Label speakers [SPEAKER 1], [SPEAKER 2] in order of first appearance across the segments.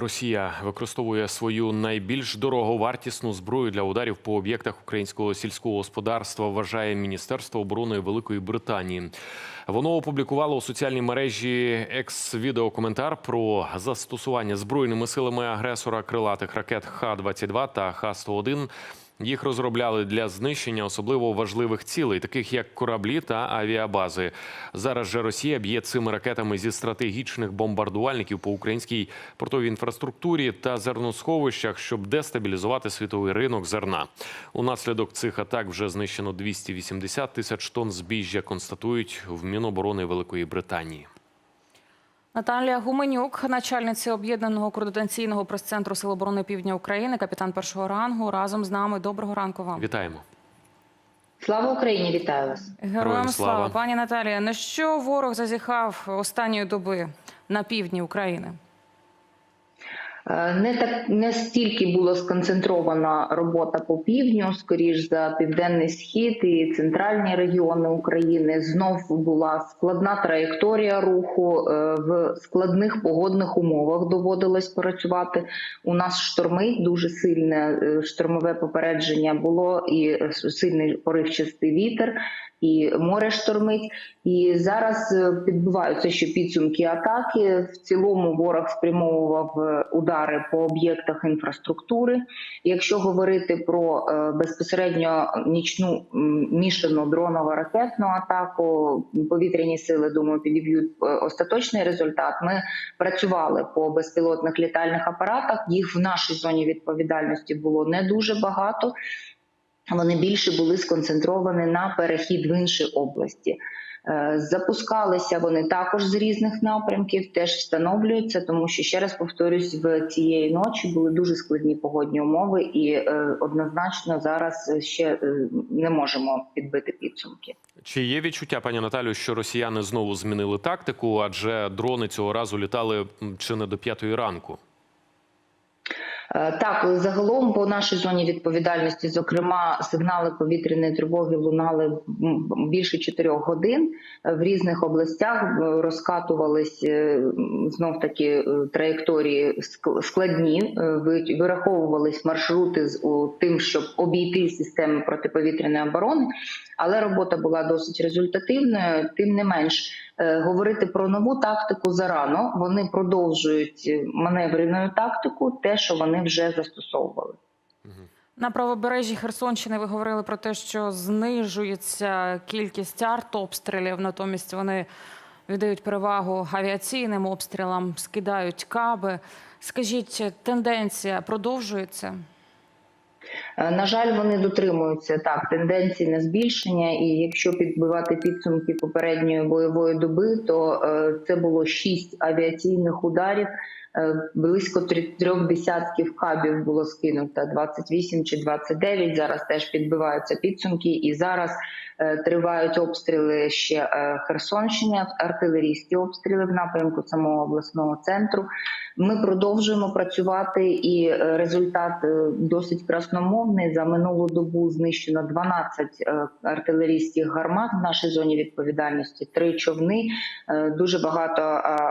[SPEAKER 1] Росія використовує свою найбільш дороговартісну зброю для ударів по об'єктах українського сільського господарства. Вважає Міністерство оборони Великої Британії. Воно опублікувало у соціальній мережі екс-відеокоментар про застосування збройними силами агресора крилатих ракет Х-22 та Х-101. Їх розробляли для знищення особливо важливих цілей, таких як кораблі та авіабази. Зараз же Росія б'є цими ракетами зі стратегічних бомбардувальників по українській портовій інфраструктурі та зерносховищах, щоб дестабілізувати світовий ринок зерна. Унаслідок цих атак вже знищено 280 тисяч тонн збіжжя. Констатують в Міноборони Великої Британії.
[SPEAKER 2] Наталія Гуменюк, начальниця об'єднаного координаційного прес-центру Сил оборони Півдня України, капітан першого рангу, разом з нами. Доброго ранку вам.
[SPEAKER 1] Вітаємо.
[SPEAKER 3] Слава Україні, вітаю вас.
[SPEAKER 2] Героям слава. Пані Наталія, на що ворог зазіхав останньої доби на півдні України?
[SPEAKER 3] Е, Не так не стільки була сконцентрована робота по півдню, скоріш за південний схід і центральні регіони України. Знов була складна траєкторія руху е, в складних погодних умовах. Доводилось працювати. У нас штормить дуже сильне е, штормове попередження було і сильний поривчастий вітер. І море штормить, і зараз підбиваються ще підсумки атаки. В цілому ворог спрямовував е, удари по об'єктах інфраструктури. Якщо говорити про е, безпосередньо нічну мішану дроново ракетну атаку, повітряні сили думаю підіб'ють е, остаточний результат. Ми працювали по безпілотних літальних апаратах. Їх в нашій зоні відповідальності було не дуже багато. Вони більше були сконцентровані на перехід в інші області. Е, Запускалися вони також з різних напрямків, теж встановлюються, тому що ще раз повторюсь, в цієї ночі були дуже складні погодні умови, і е, однозначно зараз ще е, не можемо підбити підсумки.
[SPEAKER 1] Чи є відчуття, пані Наталю, що росіяни знову змінили тактику, адже дрони цього разу літали чи не до п'ятої ранку?
[SPEAKER 3] Е, Так, загалом по нашій зоні відповідальності, зокрема, сигнали повітряної тривоги лунали більше чотирьох годин Е, в різних областях. е, Розкатувались знов таки траєкторії складні, вираховувались маршрути з тим, щоб обійти системи протиповітряної оборони. Але робота була досить результативною. Тим не менш, говорити про нову тактику зарано. Вони продовжують маневрену тактику, те, що вони вже застосовували.
[SPEAKER 2] На правобережжі Херсонщини ви говорили про те, що знижується кількість артобстрілів, натомість вони віддають перевагу авіаційним обстрілам, скидають каби. Скажіть, тенденція продовжується?
[SPEAKER 3] Е, На жаль, вони дотримуються так тенденції на збільшення. І якщо підбивати підсумки попередньої бойової доби, то е, це було шість авіаційних ударів. Е, Близько трьох десятків кабів було скинуто 28 чи 29. Зараз теж підбиваються підсумки, і зараз е, тривають обстріли ще е, Херсонщини, артилерійські обстріли в напрямку самого обласного центру. Ми продовжуємо працювати, і результат досить красномовний. За минулу добу знищено 12 е, артилерійських гармат в нашій зоні відповідальності, три човни, дуже багато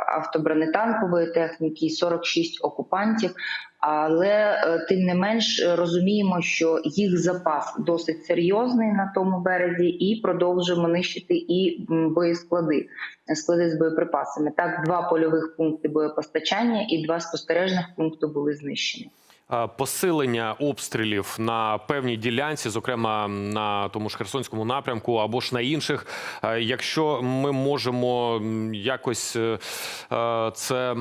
[SPEAKER 3] автобронетанкової техніки, 46 окупантів. Але е, тим не менш е, розуміємо, що їх запас досить серйозний на тому березі, і продовжуємо нищити і боєсклади, склади з боєприпасами. Так, два польових пункти боєпостачання і два спостережних пункти були знищені.
[SPEAKER 1] А, Посилення обстрілів на певній ділянці, зокрема на тому ж Херсонському напрямку або ж на інших. Якщо ми можемо якось е, е, це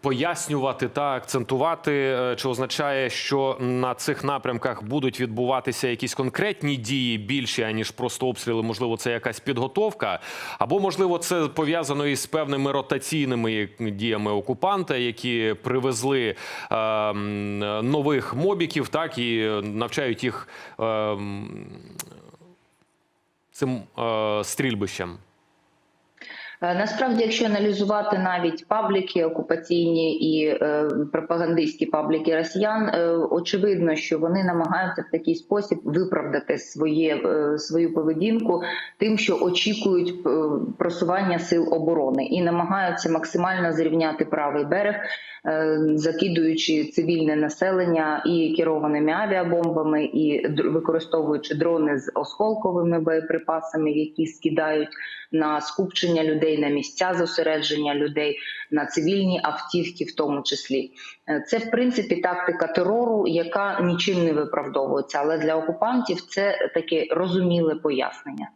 [SPEAKER 1] пояснювати та акцентувати, е, чи означає, що на цих напрямках будуть відбуватися якісь конкретні дії більші, аніж просто обстріли? Можливо, це якась підготовка, або можливо, це пов'язано із певними ротаційними діями окупанта, які привезли е, нових мобіків, так і навчають їх е, цим е, стрільбищем.
[SPEAKER 3] Е, Насправді, якщо аналізувати навіть пабліки окупаційні і е, пропагандистські пабліки росіян, е, очевидно, що вони намагаються в такий спосіб виправдати своє, свою поведінку тим, що очікують просування сил оборони і намагаються максимально зрівняти правий берег, закидуючи цивільне населення і керованими авіабомбами, і використовуючи дрони з осколковими боєприпасами, які скидають на скупчення людей, на місця зосередження людей, на цивільні автівки, в тому числі. Е, Це в принципі тактика терору, яка нічим не виправдовується. Але для окупантів це таке розуміле пояснення.